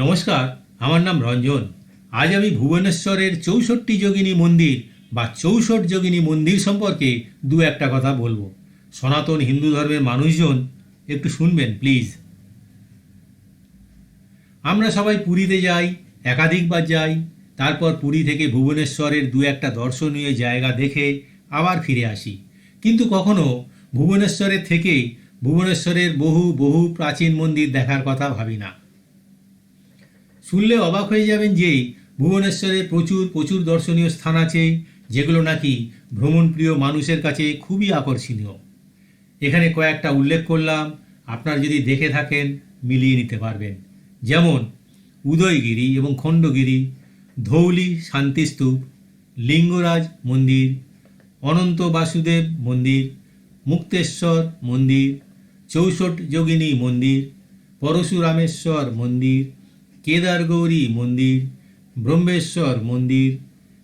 নমস্কার, আমার নাম রঞ্জন। আজ আমি ভুবনেশ্বরের চৌষট্টি যোগিনী মন্দির বা চৌষট যোগিনী মন্দির সম্পর্কে দু একটা কথা বলব। সনাতন হিন্দু ধর্মের মানুষজন, একটু শুনবেন, প্লিজ। আমরা সবাই পুরীতে যাই, একাধিকবার যাই, তারপর পুরী থেকে ভুবনেশ্বরের দু একটা দর্শনীয় জায়গা দেখে আবার ফিরে আসি। কিন্তু কখনো ভুবনেশ্বরের থেকে ভুবনেশ্বরের বহু বহু প্রাচীন মন্দির দেখার কথা ভাবি না। শুনলে অবাক হয়ে যাবেন যে ভুবনেশ্বরে প্রচুর প্রচুর দর্শনীয় স্থান আছে, যেগুলো নাকি ভ্রমণপ্রিয় মানুষের কাছে খুবই আকর্ষণীয়। এখানে কয়েকটা উল্লেখ করলাম, আপনার যদি দেখে থাকেন, মিলিয়ে নিতে পারবেন। যেমন, উদয়গিরি এবং খণ্ডগিরি, ধৌলি শান্তিস্তূপ, লিঙ্গরাজ মন্দির, অনন্ত বাসুদেব মন্দির, মুক্তেশ্বর মন্দির চৌষট যোগিনী মন্দির, পরশুরামেশ্বর মন্দির কেদারগৌরী মন্দির, ব্রহ্মেশ্বর মন্দির,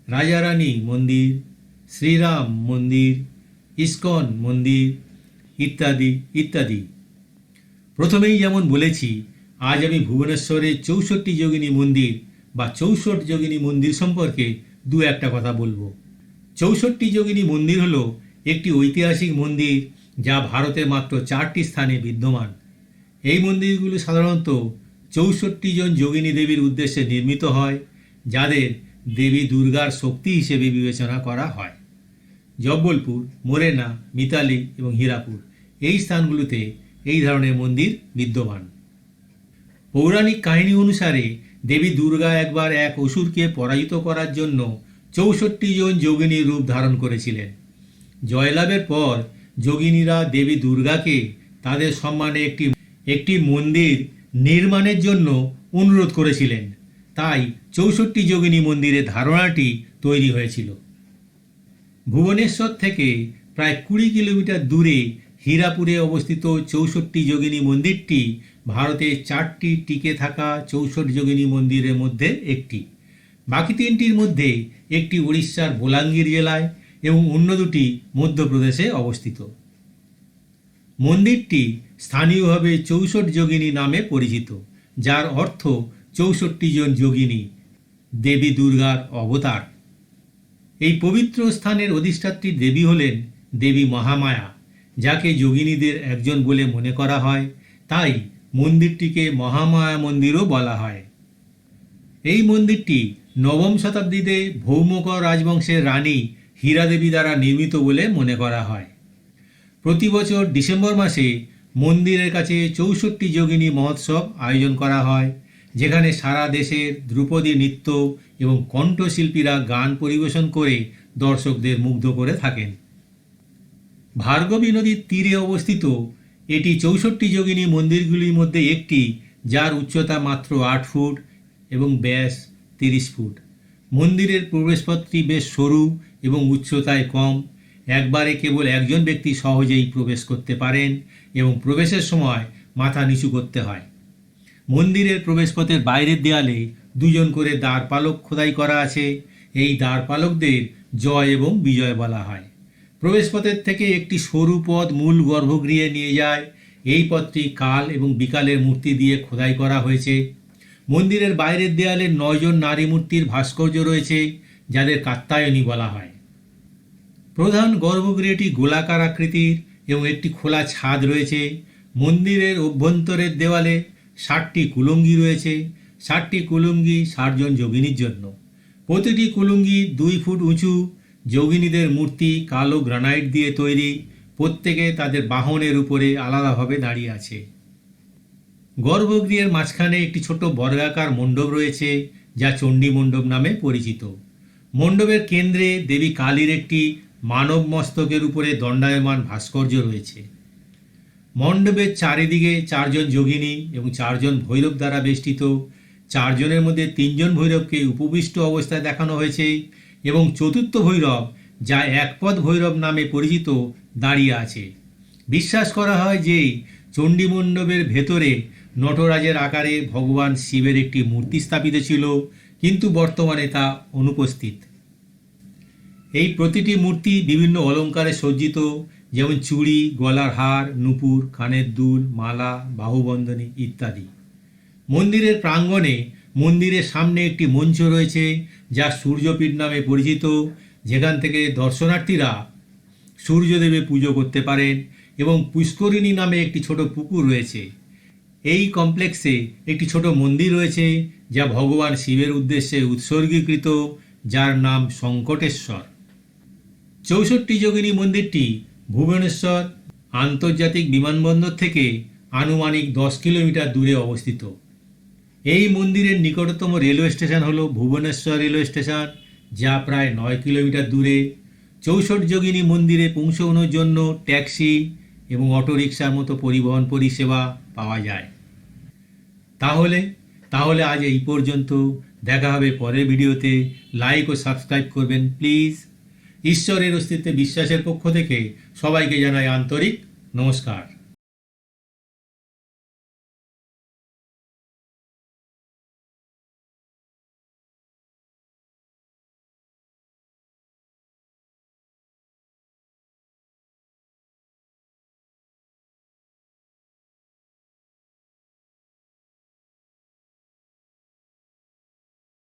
রাজারানী মন্দির, শ্রীরাম মন্দির, ইস্কন মন্দির ইত্যাদি ইত্যাদি। প্রথমেই যেমন বলেছি, আজ আমি ভুবনেশ্বরের চৌষট্টি যোগিনী মন্দির বা চৌষট যোগিনী মন্দির সম্পর্কে দু একটা কথা বলব। চৌষট্টি যোগিনী মন্দির হলো একটি ঐতিহাসিক মন্দির যা ভারতের মাত্র চারটি স্থানে বিদ্যমান। এই মন্দিরগুলো সাধারণত চৌষট্টি জন যোগিনী দেবীর উদ্দেশ্যে নির্মিত হয়, যাদের দেবী দুর্গার শক্তি হিসেবে বিবেচনা করা হয়। জব্বলপুর, মোরেনা, মিতালি এবং হীরাপুর এই স্থানগুলোতে এই ধরনের মন্দির বিদ্যমান। পৌরাণিক কাহিনী অনুসারে দেবী দুর্গা একবার এক অসুরকে পরাজিত করার জন্য চৌষট্টি জন যোগিনীর রূপ ধারণ করেছিলেন। জয়লাভের পর যোগিনীরা দেবী দুর্গাকে তাদের সম্মানে একটি একটি মন্দির নির্মাণের জন্য অনুরোধ করেছিলেন। তাই চৌষট্টি যোগিনী মন্দিরের ধারণাটি তৈরি হয়েছিল। ভুবনেশ্বর থেকে প্রায় কুড়ি কিলোমিটার দূরে হীরাপুরে অবস্থিত চৌষট্টি যোগিনী মন্দিরটি ভারতের চারটি টিকে থাকা চৌষট যোগিনী মন্দিরের মধ্যে একটি। বাকি তিনটির মধ্যে একটি উড়িষ্যার বোলাঙ্গীর জেলায় এবং অন্য দুটি মধ্যপ্রদেশে অবস্থিত। মন্দিরটি স্থানীয়ভাবে চৌষট যোগিনী নামে পরিচিত, যার অর্থ চৌষট্টি জন যোগিনী, দেবী দুর্গার অবতার। এই পবিত্র স্থানের অধিষ্ঠাত্রী দেবী হলেন দেবী মহামায়া, যাকে যোগিনীদের একজন বলে মনে করা হয়। তাই মন্দিরটিকে মহামায়া মন্দিরও বলা হয়। এই মন্দিরটি নবম শতাব্দীতে ভৌমকর রাজবংশের রানী হীরাদেবী দ্বারা নির্মিত বলে মনে করা হয়। প্রতি বছর ডিসেম্বর মাসে মন্দিরের কাছে চৌষট্টি যোগিনী মহোৎসব আয়োজন করা হয়, যেখানে সারা দেশের ধ্রুপদী নৃত্য এবং কণ্ঠশিল্পীরা গান পরিবেশন করে দর্শকদের মুগ্ধ করে থাকেন। ভার্গবী নদীর তীরে অবস্থিত এটি চৌষট্টি যোগিনী মন্দিরগুলির মধ্যে একটি, যার উচ্চতা মাত্র আট ফুট এবং ব্যাস তিরিশ ফুট। মন্দিরের প্রবেশপথটি বেশ সরু এবং উচ্চতায় কম। একবারে কেবল একজন ব্যক্তি সহজেই প্রবেশ করতে পারেন এবং প্রবেশের সময় মাথা নিচু করতে হয়। মন্দিরের প্রবেশপথের বাইরের দেয়ালে দুজন করে দ্বারপালক খোদাই করা আছে। এই দ্বারপালকদের জয় এবং বিজয় বলা হয়। প্রবেশপথের থেকে একটি সরু পথ মূল গর্ভগৃহে নিয়ে যায়। এই পথটি কাল এবং বিকালের মূর্তি দিয়ে খোদাই করা হয়েছে। মন্দিরের বাইরের দেয়ালে নয়জন নারী মূর্তির ভাস্কর্য রয়েছে, যাদের কাত্তায়নী বলা হয়। প্রধান গর্ভগৃহটি গোলাকার আকৃতির এবং একটি খোলা ছাদ রয়েছে। মন্দিরের অভ্যন্তরের দেওয়ালে ষাটটি কুলুঙ্গি রয়েছে। ষাটটি কুলুঙ্গি ষাটজন যোগিনীর জন্য। প্রতিটি কুলুঙ্গি দুই ফুট উঁচু। যোগিনীদের মূর্তি কালো গ্রানাইট দিয়ে তৈরি। প্রত্যেকে তাদের বাহনের উপরে আলাদাভাবে দাঁড়িয়ে আছে। গর্ভগৃহের মাঝখানে একটি ছোট বর্গাকার মণ্ডপ রয়েছে, যা চণ্ডী মণ্ডপ নামে পরিচিত। মণ্ডপের কেন্দ্রে দেবী কালীর একটি মানব মস্তকের উপরে দণ্ডায়মান ভাস্কর্য রয়েছে। মণ্ডপের চারিদিকে চারজন যোগিনী এবং চারজন ভৈরব দ্বারা বেষ্টিত, চারজনের মধ্যে তিনজন ভৈরবকে উপবিষ্ট অবস্থায় দেখানো হয়েছে এবং চতুর্থ ভৈরব, যা একপদ ভৈরব নামে পরিচিত, দাঁড়িয়ে আছে। বিশ্বাস করা হয় যে, চণ্ডী মণ্ডপের ভেতরে নটরাজের আকারে ভগবান শিবের একটি মূর্তি স্থাপিত ছিল, কিন্তু বর্তমানে তা অনুপস্থিত। এই প্রতিটি মূর্তি বিভিন্ন অলঙ্কারে সজ্জিত, যেমন চুড়ি, গলার হার, নুপুর, কানের দুল, মালা, বাহুবন্ধনী ইত্যাদি। মন্দিরের প্রাঙ্গণে মন্দিরের সামনে একটি মঞ্চ রয়েছে, যা সূর্যপীঠ নামে পরিচিত। যেখান থেকে দর্শনার্থীরা সূর্যদেবে পুজো করতে পারেন এবং পুষ্করিণী নামে একটি ছোট পুকুর রয়েছে। এই কমপ্লেক্সে একটি ছোট মন্দির রয়েছে, যা ভগবান শিবের উদ্দেশ্যে উৎসর্গীকৃত, যার নাম শঙ্কটেশ্বর। চৌষট্টি যোগিনী মন্দিরটি ভুবনেশ্বর আন্তর্জাতিক বিমানবন্দর থেকে আনুমানিক দশ কিলোমিটার দূরে অবস্থিত। এই মন্দিরের নিকটতম রেলওয়ে স্টেশন হল ভুবনেশ্বর রেলওয়ে স্টেশন, যা প্রায় নয় কিলোমিটার দূরে। চৌষট যোগিনী মন্দিরে পৌঁছানোর জন্য ট্যাক্সি এবং অটোরিকশার মতো পরিবহন পরিষেবা পাওয়া যায়। তাহলে তাহলে আজ এই পর্যন্ত। দেখা হবে পরের ভিডিওতে। লাইক ও সাবস্ক্রাইব করবেন, প্লিজ। ঈশ্বরের অস্তিত্বে বিশ্বাসের পক্ষ থেকে সবাইকে জানাই আন্তরিক নমস্কার।